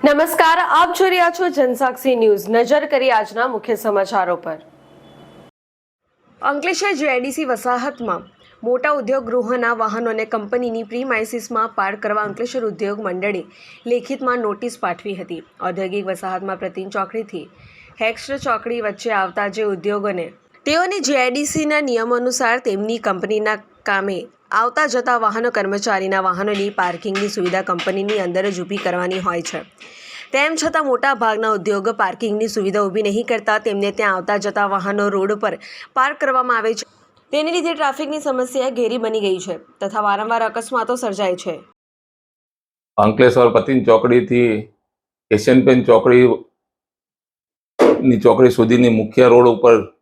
નમસ્કાર, આપ જોઈ રહ્યા છો જનસાક્ષી ન્યૂઝ. નજર કરી આજના મુખ્ય સમાચારો પર. અંકલેશ્વર જેઆઈડીસી વસાહતમાં મોટા ઉદ્યોગ ગૃહોના વાહનોને કંપનીની પ્રીમાઇસીસમાં પાર્ક કરવા અંકલેશ્વર ઉદ્યોગ મંડળે લેખિતમાં નોટિસ પાઠવી હતી. ઔદ્યોગિક વસાહતમાં પ્રતિન ચોકડીથી હેક્સ્ટ્ર ચોકડી વચ્ચે આવતા જે ઉદ્યોગોને તેઓને જેઆઈડીસીના નિયમો અનુસાર તેમની કંપનીના કામે આવતા જતા વાહનો કર્મચારીના વાહનોની પાર્કિંગની સુવિધા કંપનીની અંદર જ ઊભી કરવાની હોય છે. તેમ છતાં મોટા ભાગના ઉદ્યોગો પાર્કિંગની સુવિધા ઊભી નહીં કરતા તેમને ત્યાં આવતા જતા વાહનો રોડ પર પાર્ક કરવામાં આવે છે. તેને લીધે ટ્રાફિકની સમસ્યા ઘેરી બની ગઈ છે તથા વારંવાર અકસ્માતો સર્જાય છે. અંકલેશ્વર પતિન ચોકડીથી એશિયન પેન ચોકડી ની ચોકડી સુધીની મુખ્ય રોડ ઉપર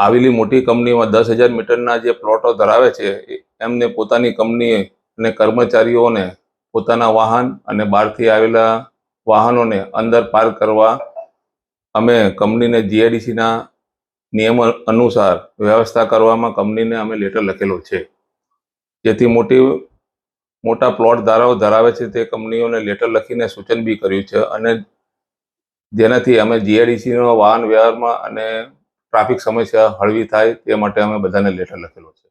આવેલી મોટી કંપનીમાં દસ હજાર મીટરના જે પ્લોટો ધરાવે છે એમને પોતાની કંપની અને કર્મચારીઓને પોતાના વાહન અને બહારથી આવેલા વાહનોને અંદર પાર્ક કરવા અમે કંપનીને જીઆઈડીસીના નિયમ અનુસાર વ્યવસ્થા કરવામાં કંપનીને અમે લેટર લખેલો છે. જેથી મોટી, મોટા પ્લોટ ધારાઓ ધરાવે છે તે કંપનીઓને લેટર લખીને સૂચન બી કર્યું છે અને જેનાથી અમે જીઆઈડીસીનો વાહન વ્યવહારમાં અને ટ્રાફિક સમસ્યા હળવી થાય તે માટે અમે બધાને લેટર લખેલો છે.